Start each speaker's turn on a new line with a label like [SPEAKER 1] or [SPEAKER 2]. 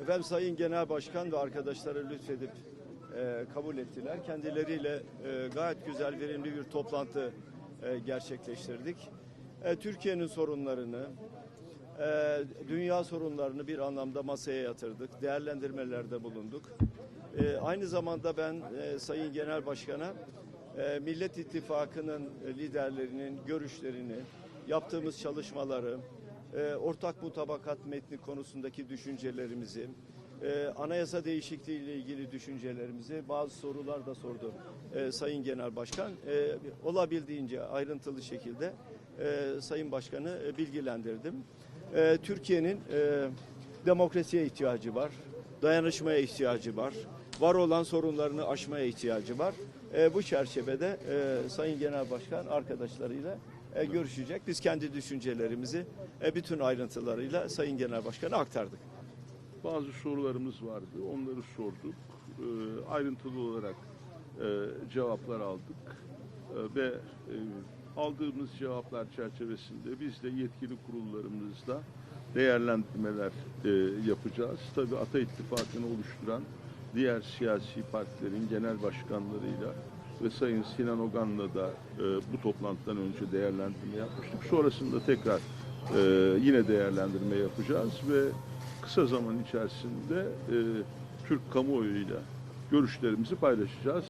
[SPEAKER 1] Efendim Sayın Genel Başkan ve arkadaşları lütfedip e, kabul ettiler. Kendileriyle e, gayet güzel, verimli bir toplantı e, gerçekleştirdik. E, Türkiye'nin sorunlarını, e, dünya sorunlarını bir anlamda masaya yatırdık. Değerlendirmelerde bulunduk. E, aynı zamanda ben e, Sayın Genel Başkan'a e, Millet İttifakı'nın liderlerinin görüşlerini, yaptığımız çalışmaları, e, ortak mutabakat metni konusundaki düşüncelerimizi, e, anayasa değişikliği ile ilgili düşüncelerimizi bazı sorular da sordu e, Sayın Genel Başkan. E, olabildiğince ayrıntılı şekilde Sayın Başkan'ı bilgilendirdim. Türkiye'nin demokrasiye ihtiyacı var, dayanışmaya ihtiyacı var, var olan sorunlarını aşmaya ihtiyacı var. Bu çerçevede Sayın Genel Başkan arkadaşlarıyla e, görüşecek. Biz kendi düşüncelerimizi e, bütün ayrıntılarıyla Sayın Genel Başkan'a aktardık.
[SPEAKER 2] Bazı sorularımız vardı. Onları sorduk. Ee, ayrıntılı olarak e, cevaplar aldık. Ee, ve e, aldığımız cevaplar çerçevesinde biz de yetkili kurullarımızla değerlendirmeler e, yapacağız. Tabii Ata İttifakı'nı oluşturan diğer siyasi partilerin genel başkanlarıyla ve Sayın Sinan Ogan'la da e, bu toplantıdan önce değerlendirme yapmıştık. Sonrasında tekrar e, yine değerlendirme yapacağız ve kısa zaman içerisinde e, Türk kamuoyuyla görüşlerimizi paylaşacağız.